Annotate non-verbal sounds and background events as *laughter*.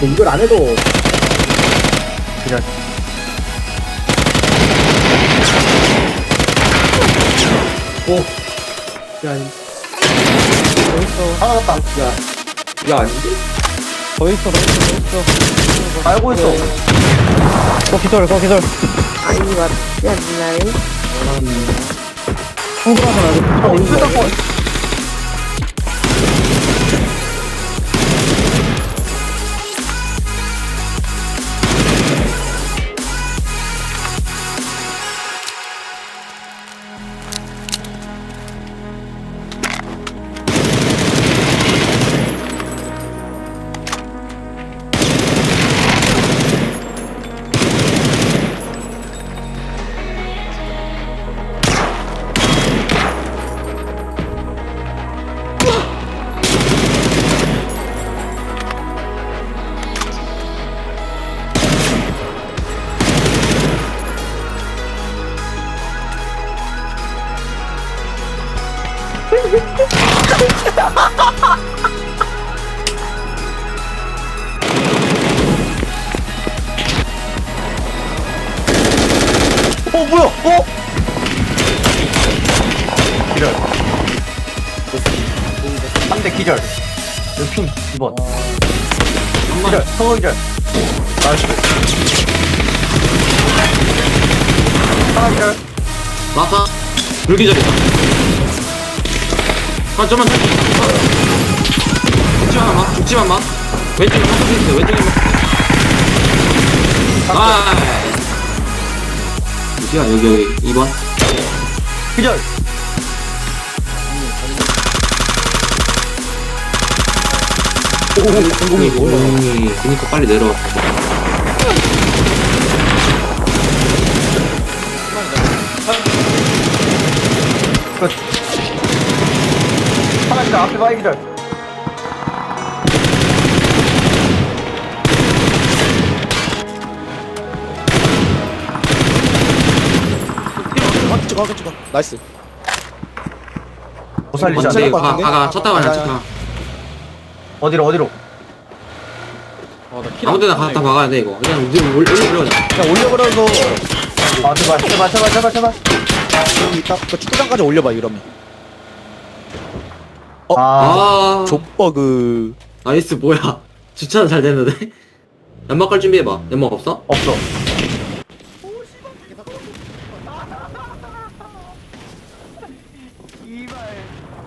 근데 이걸 안 해도. 그냥 오. 야, 이- 하나 갔다. 야, 야 아닌데? 더 있어 더 있어 더 있어. 알고 있어. 거 기절 거 기절 아니 맞지 않나요? 충분하잖아 어 휴대폰 어 뭐야? 어? 기절. 한대 기절. 여기 핑 2번. 기절 성호 기절. 나이스. 하나 기절. 나타 불기절이다. 아 좀만 더. 죽지만 마 죽지만 마 왼쪽에 한쪽에 있어 왼쪽에 아 어디야 여기 여기 2번? 기절. 공공이 공공이 그니까 빨리 내려. 끝. 하나 기절 앞에 바위 기절 찍어, 아, 찍어. 나이스. 못 살리지 않네 같은데? 가가 쳤다 아, 쳤다 어디로 어디로 아무 데나 갖다 박아야 돼 이거 그냥 우리 올려 올려 그냥 올려버려서 아 제발 제발 제발 제발 제발 여기 있다. 그 축구장까지 올려봐, 이러면. 아 아 족버그. 나이스 뭐야 *laughs* 주차는 잘 됐는데 *laughs* 연막 갈 준비해봐 연막 없어? 없어